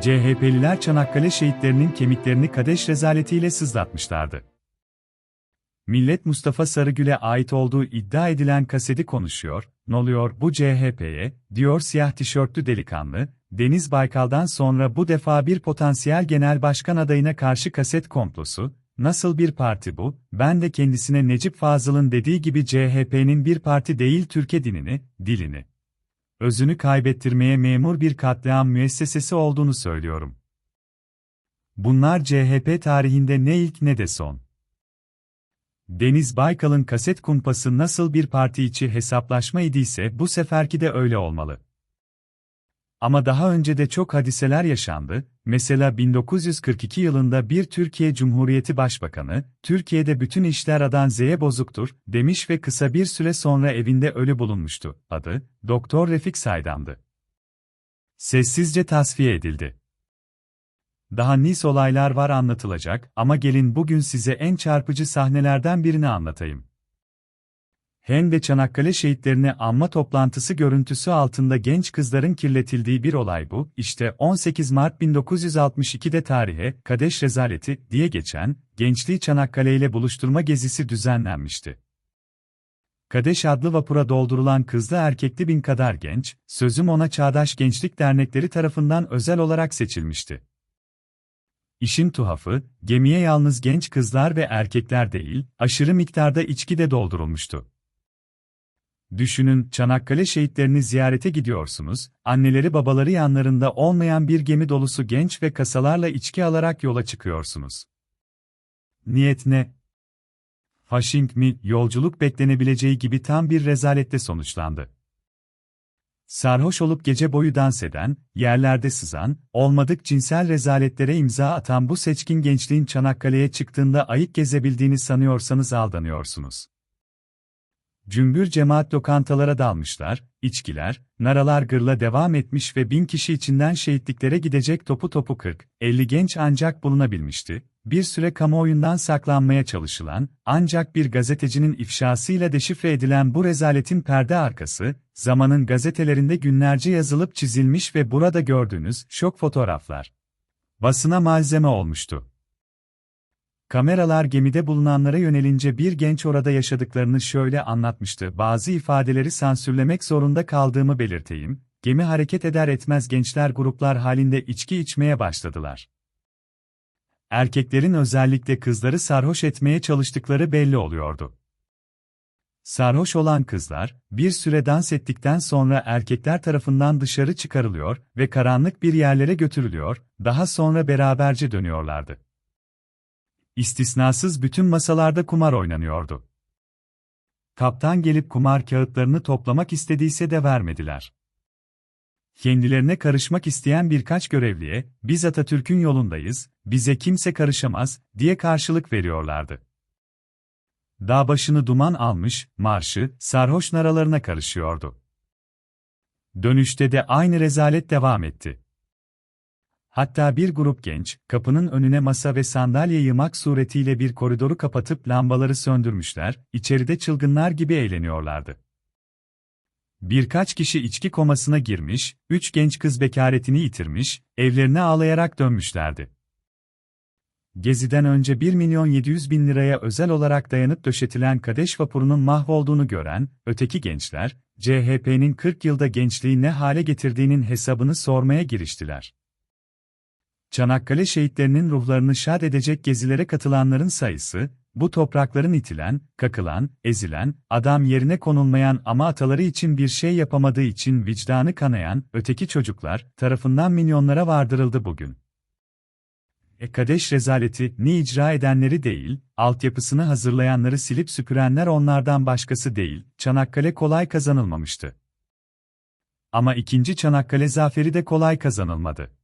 CHP'liler Çanakkale şehitlerinin kemiklerini Kadeş rezaletiyle sızlatmışlardı. Millet Mustafa Sarıgül'e ait olduğu iddia edilen kaseti konuşuyor, ne oluyor bu CHP'ye, diyor siyah tişörtlü delikanlı, Deniz Baykal'dan sonra bu defa bir potansiyel genel başkan adayına karşı kaset komplosu, nasıl bir parti bu, ben de kendisine Necip Fazıl'ın dediği gibi CHP'nin bir parti değil Türkiye dinini, dilini, özünü kaybettirmeye memur bir katliam müessesesi olduğunu söylüyorum. Bunlar CHP tarihinde ne ilk ne de son. Deniz Baykal'ın kaset kumpası nasıl bir parti içi hesaplaşma idiyse bu seferki de öyle olmalı. Ama daha önce de çok hadiseler yaşandı, mesela 1942 yılında bir Türkiye Cumhuriyeti Başbakanı, Türkiye'de bütün işler adan Z'ye bozuktur, demiş ve kısa bir süre sonra evinde ölü bulunmuştu. Adı, Doktor Refik Saydam'dı. Sessizce tasfiye edildi. Daha nis olaylar var anlatılacak ama gelin bugün size en çarpıcı sahnelerden birini anlatayım. Hem de Çanakkale şehitlerini anma toplantısı görüntüsü altında genç kızların kirletildiği bir olay bu. İşte 18 Mart 1962'de tarihe Kadeş Rezaleti diye geçen gençliği Çanakkale ile buluşturma gezisi düzenlenmişti. Kadeş adlı vapura doldurulan kızlı erkekli bin kadar genç, sözüm ona Çağdaş Gençlik Dernekleri tarafından özel olarak seçilmişti. İşin tuhafı, gemiye yalnız genç kızlar ve erkekler değil, aşırı miktarda içki de doldurulmuştu. Düşünün, Çanakkale şehitlerini ziyarete gidiyorsunuz, anneleri babaları yanlarında olmayan bir gemi dolusu genç ve kasalarla içki alarak yola çıkıyorsunuz. Niyet ne? Fasching mi, yolculuk beklenebileceği gibi tam bir rezalette sonuçlandı. Sarhoş olup gece boyu dans eden, yerlerde sızan, olmadık cinsel rezaletlere imza atan bu seçkin gençliğin Çanakkale'ye çıktığında ayık gezebildiğini sanıyorsanız aldanıyorsunuz. Cümbür cemaat lokantalara dalmışlar, içkiler, naralar gırla devam etmiş ve bin kişi içinden şehitliklere gidecek topu topu 40, 50 genç ancak bulunabilmişti. Bir süre kamuoyundan saklanmaya çalışılan, ancak bir gazetecinin ifşasıyla deşifre edilen bu rezaletin perde arkası, zamanın gazetelerinde günlerce yazılıp çizilmiş ve burada gördüğünüz şok fotoğraflar. Basına malzeme olmuştu. Kameralar gemide bulunanlara yönelince bir genç orada yaşadıklarını şöyle anlatmıştı. Bazı ifadeleri sansürlemek zorunda kaldığımı belirteyim. Gemi hareket eder etmez gençler gruplar halinde içki içmeye başladılar. Erkeklerin özellikle kızları sarhoş etmeye çalıştıkları belli oluyordu. Sarhoş olan kızlar, bir süre dans ettikten sonra erkekler tarafından dışarı çıkarılıyor ve karanlık bir yerlere götürülüyor, daha sonra beraberce dönüyorlardı. İstisnasız bütün masalarda kumar oynanıyordu. Kaptan gelip kumar kağıtlarını toplamak istediyse de vermediler. Kendilerine karışmak isteyen birkaç görevliye, biz Atatürk'ün yolundayız, bize kimse karışamaz, diye karşılık veriyorlardı. Dağ başını duman almış, marşı, sarhoş naralarına karışıyordu. Dönüşte de aynı rezalet devam etti. Hatta bir grup genç, kapının önüne masa ve sandalye yığmak suretiyle bir koridoru kapatıp lambaları söndürmüşler, içeride çılgınlar gibi eğleniyorlardı. Birkaç kişi içki komasına girmiş, üç genç kız bekaretini yitirmiş, evlerine ağlayarak dönmüşlerdi. Geziden önce 1 milyon 700 bin liraya özel olarak dayanıp döşetilen Kadeş vapurunun mahvolduğunu gören, öteki gençler, CHP'nin 40 yılda gençliği ne hale getirdiğinin hesabını sormaya giriştiler. Çanakkale şehitlerinin ruhlarını şad edecek gezilere katılanların sayısı, bu toprakların itilen, kakılan, ezilen, adam yerine konulmayan ama ataları için bir şey yapamadığı için vicdanı kanayan, öteki çocuklar, tarafından milyonlara vardırıldı bugün. E Kadeş rezaleti, ni icra edenleri değil, altyapısını hazırlayanları silip süpürenler onlardan başkası değil, Çanakkale kolay kazanılmamıştı. Ama ikinci Çanakkale zaferi de kolay kazanılmadı.